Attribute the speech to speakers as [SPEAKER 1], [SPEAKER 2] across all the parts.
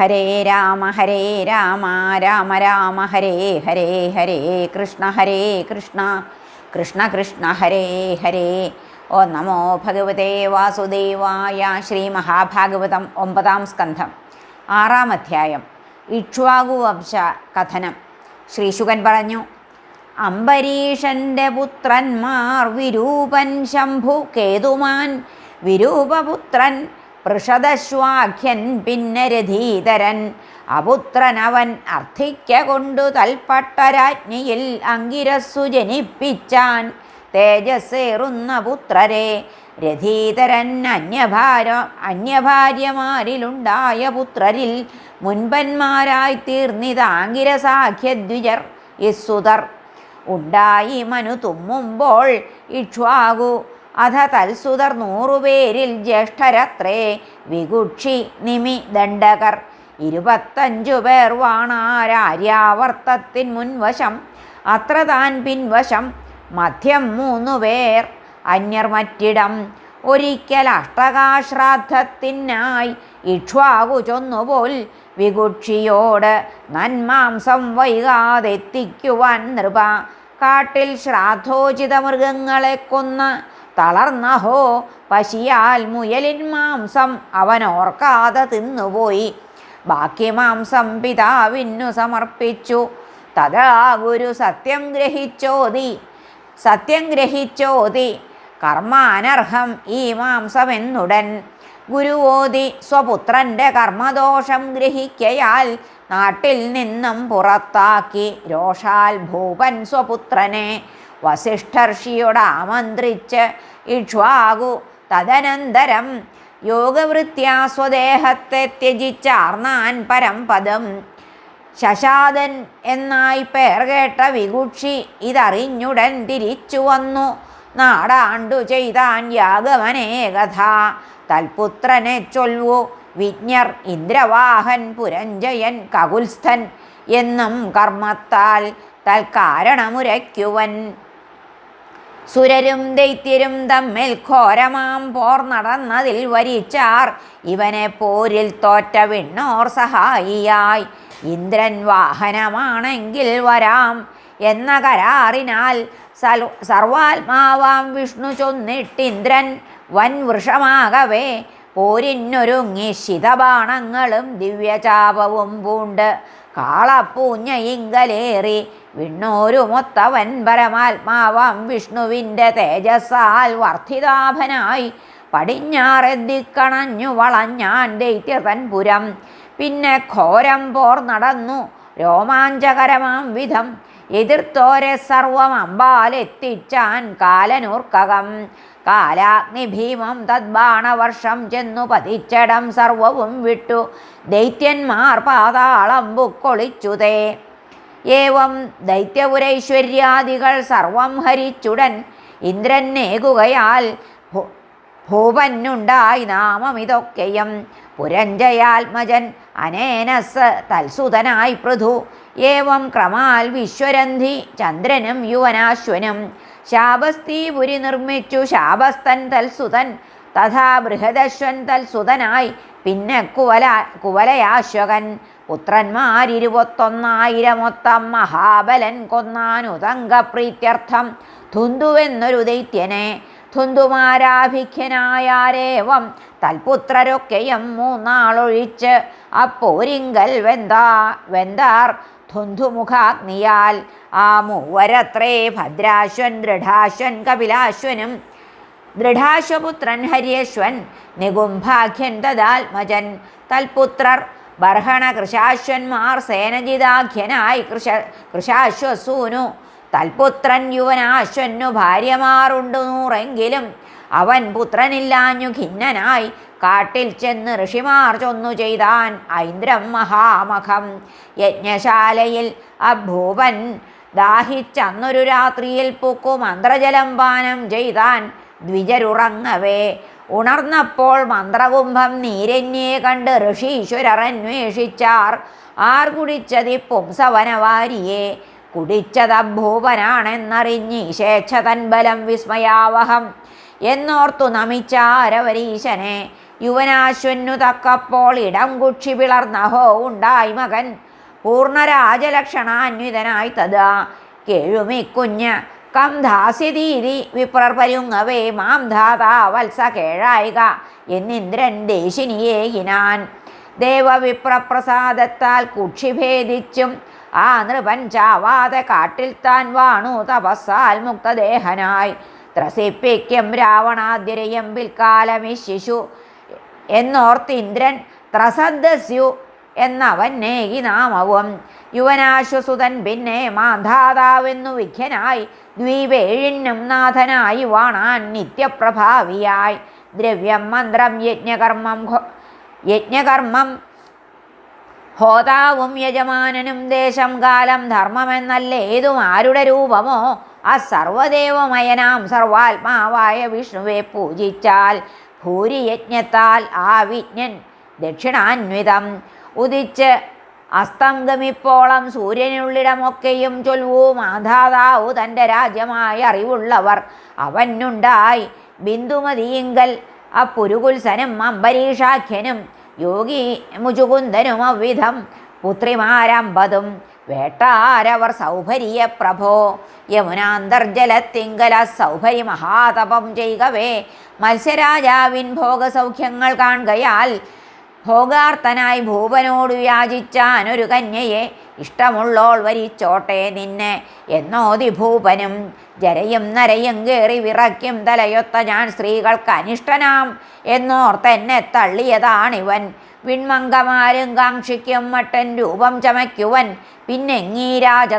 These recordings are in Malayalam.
[SPEAKER 1] ഹരേ രാമ ഹരേ രാമ രാമ രാമ ഹരേ ഹരേ ഹരേ കൃഷ്ണ ഹരേ കൃഷ്ണ കൃഷ്ണ കൃഷ്ണ ഹരേ ഹരേ. ഓ നമോ ഭഗവതേ വാസുദേവായ ശ്രീ മഹാഭാഗവതം ഒമ്പതാം സ്കന്ധം. ആറാം അധ്യായം. ഇക്ഷ്വാകുവംശ കഥനം. ശ്രീശുകൻ പറഞ്ഞു അംബരീഷന്റെ പുത്രന്മാർ വിരൂപൻ ശംഭു കേതുമാൻ വിരൂപപുത്രൻ പൃഷദശ്വാഖ്യൻ പിന്നെ രഥീധരൻ അപുത്രനവൻ അർത്ഥിക്ക കൊണ്ടു തൽപ്പട്ടരാജ്ഞിയിൽ അങ്കിരസ്സു ജനിപ്പിച്ചാൻ തേജസ്സേറുന്ന പുത്രരെ. രഥീധരൻ അന്യഭാര അന്യഭാര്യമാരിലുണ്ടായ പുത്രരിൽ മുൻപന്മാരായി തീർന്നിതാങ്കിരസാഖ്യദ്വിജർ ഇസുതർ ഉണ്ടായി മനു തുമ്മുമ്പോൾ ഇക്ഷ്വാകു. അധ തൽസുതർ നൂറുപേരിൽ ജ്യേഷ്ഠരത്രേ വികുക്ഷി നിമി ദണ്ഡകർ. ഇരുപത്തഞ്ചു പേർ വാണാരാര്യാവർത്തത്തിൻ മുൻവശം അത്ര താൻ പിൻവശം മധ്യം മൂന്നു പേർ. അന്യർ മറ്റിടം ഒരിക്കൽ അഷ്ടകാശ്രാദ്ധത്തിനായി ഇക്ഷ്വാകു ചൊന്നുപോൽ വികുക്ഷിയോട് നന്മാംസം വൈകാതെത്തിക്കുവാൻ നൃപ. കാട്ടിൽ ശ്രാദ്ധോചിത മൃഗങ്ങളെ കൊന്ന് തളർന്നഹോ പശിയാൽ മുയലിൻ മാംസം അവൻ ഓർക്കാതെ തിന്നുപോയി. ബാക്കി മാംസം പിതാവിന്നു സമർപ്പിച്ചു. തഥാ ഗുരു സത്യം ഗ്രഹിച്ചോതി സത്യം ഗ്രഹിച്ചോതി. കർമാനർഹം ഈ മാംസമെന്നുടൻ. ഗുരുവോതി സ്വപുത്രന്റെ കർമ്മദോഷം ഗ്രഹിക്കയാൽ നാട്ടിൽ നിന്നും പുറത്താക്കി. രോഷാൽ ഭൂപൻ സ്വപുത്രനെ വസിഷ്ഠർഷിയോട് ആമന്ത്രിച്ച് ഇക്ഷ്വാകു. തദനന്തരം യോഗവൃത്യാ സ്വദേഹത്തെ ത്യജിച്ചാർന്നാൻ പരംപദം ശശാദൻ എന്നായി പേർ കേട്ട വികുക്ഷി ഇതറിഞ്ഞുടൻ തിരിച്ചു വന്നു. നാടാണ്ടു ചെയ്താൻ യാഗമനേകഥ തൽപുത്രനെ ചൊൽവു. വിജ്ഞർ ഇന്ദ്രവാഹൻ പുരഞ്ജയൻ കകുൽസ്ഥൻ എന്നും കർമ്മത്താൽ തൽക്കാരണമുരയ്ക്കുവൻ. സുരരും ദൈത്യരും തമ്മിൽ ഘോരമാം പോർ നടന്നതിൽ വരിച്ചാർ. ഇവനെ പോരിൽ തോറ്റ വിണ്ണോർ സഹായിയായി. ഇന്ദ്രൻ വാഹനമാണെങ്കിൽ വരാം എന്ന കരാറിനാൽ സർവാത്മാവാം വിഷ്ണു ചൊന്നിട്ടിന്ദ്രൻ വൻ വൃഷമാകവേ. പോരിന്നൊരുങ്ങി ശിതബാണങ്ങളും ദിവ്യചാപവും പൂണ്ട് കാളപ്പൂഞ്ഞയിങ്കലേറി വിണ്ണോരുമൊത്തവൻ പരമാത്മാവാം വിഷ്ണുവിന്റെ തേജസ്സാൽ വർദ്ധിതാഭനായി പടിഞ്ഞാറെത്തിക്കണഞ്ഞു വളഞ്ഞാൻ ദൈത്യതൻ പുരം പിന്നെ ഘോരം പോർ നടന്നു രോമാഞ്ചകരമാം വിധം എതിർത്തോരെ സർവം അമ്പാലെത്തിച്ചാൻ കാലനൂർക്കകം. കാലാഗ്നി ഭീമം തദ്ബാണവർഷം ചെന്നു പതിച്ചടം സർവവും വിട്ടു. ദൈത്യന്മാർ പാതാളം ബുക്കൊളിച്ചുതേ ഏവം ദൈത്യപുരൈശ്വര്യാദികൾ സർവം ഹരിച്ചുടൻ ഇന്ദ്രനേകുകയാൽ ഭൂപന്നുണ്ടായി നാമമിതൊക്കെയും പുരഞ്ജയാത്മജൻ അനേനസ് തൽസുതനായി പൃഥു. ഏവം ക്രമാൽ വിശ്വരന്ധി ചന്ദ്രനും യുവനാശ്വനും. ശാപസ്തീപുരി നിർമ്മിച്ചു ശാപസ്തൻ തൽസുതൻ തഥാ ബൃഹദശ്വൻ തൽസുതനായി പിന്നെ കുവല കുവലയാശ്വകൻ. പുത്രന്മാരിരുപത്തൊന്നായിരമൊത്തം മഹാബലൻ കൊന്നാനുതങ്കപ്രീത്യർത്ഥം ധുന്തുവെന്നൊരു ദൈത്യനെ. ധുന്തുമാരാഭിഖ്യനായാരേവം തൽപുത്രരൊക്കെയും മൂന്നാളൊഴിച്ച് അപ്പോരിങ്കൽ വെന്താ വെന്താർ ധുന്ധുമുഖാഗ്നിയാൽ ആ മൂവരത്രേ ഭദ്രാശ്വൻ ദൃഢാശ്വൻ കപിലാശ്വനും. ദൃഢാശ്വപുത്രൻ ഹര്യശ്വൻ നികുംഭാഖ്യൻ തദാത്മജൻ. തൽപുത്രർ ബർഹണ കൃശാശ്വന്മാർ സേനജിതാഖ്യനായി കൃഷ കൃശാശ്വസൂനു. തൽപുത്രൻ യുവനാശ്വന്നു ഭാര്യമാറുണ്ടു നൂറെങ്കിലും. അവൻ പുത്രനില്ലാഞ്ഞു ഖിന്നനായി. കാട്ടിൽ ചെന്ന് ഋഷിമാർ ചൊന്നു ചെയ്താൻ ഐന്ദ്രം മഹാമഖം. യജ്ഞശാലയിൽ അഭൂപൻ ദാഹിച്ചന്നൊരു രാത്രിയിൽ പൂക്കു മന്ത്രജലം പാനം ചെയ്താൻ ദ്വിജരുറങ്ങവേ. ഉണർന്നപ്പോൾ മന്ത്രകുംഭം നീരന്യെ കണ്ട് ഋഷീശ്വരർ അന്വേഷിച്ചാർ. ആർ കുടിച്ചതി പുംസവനവാരിയെ കുടിച്ചതഭൂപനാണെന്നറിഞ്ഞീശേച്ഛതൻ ബലം വിസ്മയാവഹം. എന്നോർത്തു നമിച്ചാരവരീശനെ യുവനാശ്വന്നു തക്കപ്പോൾ ഇടം കുക്ഷി പിളർന്നഹോ ഉണ്ടായി മകൻ. പൂർണരാജലക്ഷണാന്വിതനായി തഥാ കേഴുമിക്കുഞ്ഞ് കം ദാസ്യതീതി വിപ്രർ പരുങ്ങവേ മാം ധാതാ വത്സ കേഴായിക. എന്നിന്ദ്രൻ ദേശിനിയേകിനാൻ ദേവവിപ്രപ്രസാദത്താൽ കുക്ഷിഭേദിച്ചും ആ നൃപൻ ചാവാതെ കാട്ടിൽ താൻ വാണു തപസ്സാൽ മുക്തദേഹനായി. ത്രസിപ്പിക്കും രാവണാതിരയം പിൽക്കാലമി ശിശു എന്നോർത്തിന്ദ്രൻ എന്നവൻ നേഹി നാമവും. യുവനാശ്വസുതൻ പിന്നെ മാധാതാവെന്നു വിഖ്യനായി ദ്വീപേഴിനും നാഥനായി വാണാൻ നിത്യപ്രഭാവിയായി. ദ്രവ്യം മന്ത്രം യജ്ഞകർമ്മം യജ്ഞകർമ്മം ഹോതാവും യജമാനനും ദേശം കാലം ധർമ്മമെന്നല്ലേതും ആരുടെ രൂപമോ ആ സർവദേവമയനാം സർവാത്മാവായ വിഷ്ണുവെ പൂജിച്ചാൽ ഭൂരിയജ്ഞത്താൽ ആ വിജ്ഞൻ ദക്ഷിണാന്വിതം. ഉദിച്ച് അസ്തം ഗമിപ്പോളം സൂര്യനുള്ളിടമൊക്കെയും ചൊൽവൂ മാധാതാവു തന്റെ രാജ്യമായി അറിവുള്ളവർ അവനുണ്ടായി. ബിന്ദുമതിയിങ്കൽ അപ്പുരുകുൽസനും അംബരീഷാഖ്യനും യോഗി മുജുകുന്ദനും അവിധം പുത്രിമാരമ്പതും വേട്ടാരവർ സൗഭരിയ പ്രഭോ. യമുനാന്തർജലത്തിങ്കല സൗഭരി മഹാതപം ചെയ്യവേ മത്സ്യരാജാവിൻ ഭോഗസൗഖ്യങ്ങൾ കാണുകയാൽ ഭോഗാർത്ഥനായി ഭൂപനോട് യാചിച്ചാൻ ഒരു കന്യയെ ഇഷ്ടമുള്ളോൾ വരിച്ചോട്ടെ നിന്നെ. എന്നോതി ഭൂപനും ജരയും നരയും കയറി വിറയ്ക്കും തലയൊത്ത ഞാൻ സ്ത്രീകൾക്ക് അനിഷ്ടനാം. എന്നോർത്തെന്നെ തള്ളിയതാണിവൻ. വിൺമങ്കമാരും കാക്ഷിക്കും മട്ടൻ രൂപം ചമയ്ക്കുവൻ. പിന്നെങ്ങീ രാജ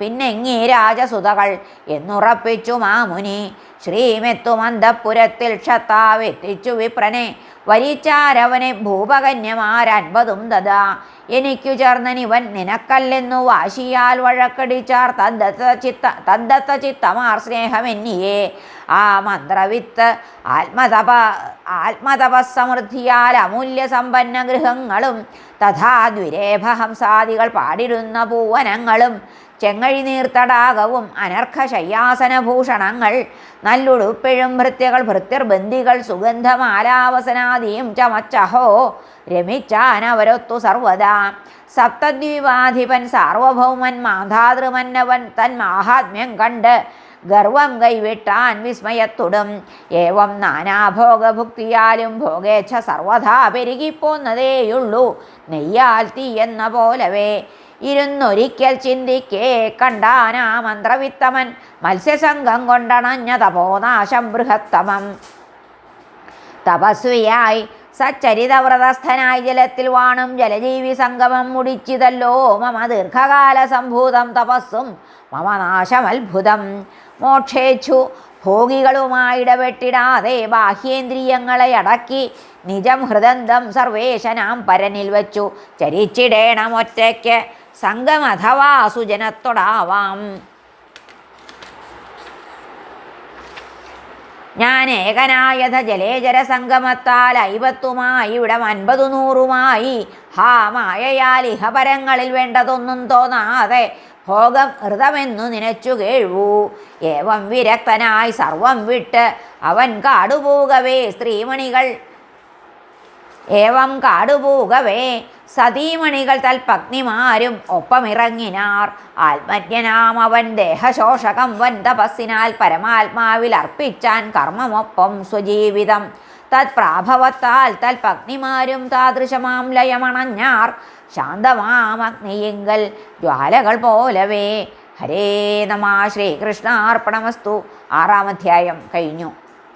[SPEAKER 1] പിന്നെങ്ങീ രാജസുതകൾ എന്നുറപ്പിച്ചു മാമുനി. ശ്രീമെത്തുമന്തപുരത്തിൽ ക്ഷത്താവെത്തിച്ചു വിപ്രനെ. വരിച്ചാരവനെ ഭൂപകന്യമാരൻപതും ദദാ. എനിക്കു ചേർന്നനിവൻ നിനക്കല്ലെന്നു വാശിയാൽ വഴക്കടിച്ചാർ തദ്ദത്ത ചിത്ത തദ്ദത്ത ചിത്തമാർ സ്നേഹമെന്നിയേ. ആ മന്ത്രവിത്ത് ആത്മതപ ആത്മതപസമൃദ്ധിയാൽ അമൂല്യ സമ്പന്ന ഗൃഹങ്ങളും തഥാ ദ്വിരേഭഹംസാദികൾ പാടിരുന്ന പൂവനങ്ങളും ചെങ്ങഴി നീർത്തടാകവും അനർഘ ശയ്യാസനഭൂഷണങ്ങൾ നല്ലുടുപ്പിഴും ഭൃത്യകൾ ഭൃത്യർബന്ധികൾ സുഗന്ധമാലാവസനാദിയും ചമച്ചഹോ. രമിച്ചാനവരൊത്തു സർവദാ. സപ്തദ്വീപാധിപൻ സാർവഭൗമൻ മാധാതൃമന്നവൻ തൻ മാഹാത്മ്യം കണ്ട് ഗർവം കൈവിട്ടാൻ വിസ്മയത്തുടും. ഏവം നാനാഭോഗഭുക്തിയാലും ഭോഗേച്ഛ സർവഥാ പെരുകിപ്പോന്നതേയുള്ളൂ. നെയ്യാൽ തീയെന്ന പോലവേ. ഇരുന്നൊരിക്കൽ ചിന്തിക്കേ കണ്ടാനാ മന്ത്രവിത്തമൻ. മത്സ്യസംഘം കൊണ്ടണഞ്ഞ തപോനാശം ബൃഹത്തമം. തപസ്വിയായി സച്ചരിതവ്രതസ്ഥനായി ജലത്തിൽ വാണും ജലജീവി സംഗമം മുടിച്ചിതല്ലോ. മമ ദീർഘകാല സംഭൂതം തപസ്സും മമ നാശമത്ഭുതം. മോക്ഷേച്ഛു ഭോഗികളുമായിടപെട്ടിടാതെ ബാഹ്യേന്ദ്രിയങ്ങളെ അടക്കി നിജം ഹൃദന്തം സർവേശനാം പരനിൽ വച്ചു. ചരിച്ചിടേണം ഒറ്റയ്ക്ക്. സംഘം അഥവാ അസുജനത്തോടാവാം ഞാൻ ഏകനായഥ ജലേജര സംഗമത്താൽ അയ്പത്തുമായി ഇവിടം അൻപതു നൂറുമായി ഹാ മായയാൽ ഇഹപരങ്ങളിൽ വേണ്ടതൊന്നും തോന്നാതെ ഭോഗം ഹൃതമെന്നു നനച്ചു കേഴ്വൂ ഏവം വിരക്തനായി സർവം വിട്ട് അവൻ കാടുപോകവേ സ്ത്രീമണികൾ ഏവം കാടുപോകവേ സതീമണികൾ തൽ പത്നിമാരും ഒപ്പമിറങ്ങിനാർ. ആത്മജ്ഞനാം അവൻ ദേഹശോഷകം വൻ തപസ്സിനാൽ പരമാത്മാവിൽ അർപ്പിച്ചാൻ കർമ്മമൊപ്പം സ്വജീവിതം. തത്പ്രാഭവത്താൽ തൽപത്നിമാരും താദൃശമാം ലയമണഞ്ഞാർ. ശാന്തമാമഗ്നിയിങ്കൽ ജ്വാലകൾ പോലവേ. ഹരേ നമ ശ്രീകൃഷ്ണാർപ്പണമസ്തു. ആറാം അധ്യായം കഴിഞ്ഞു.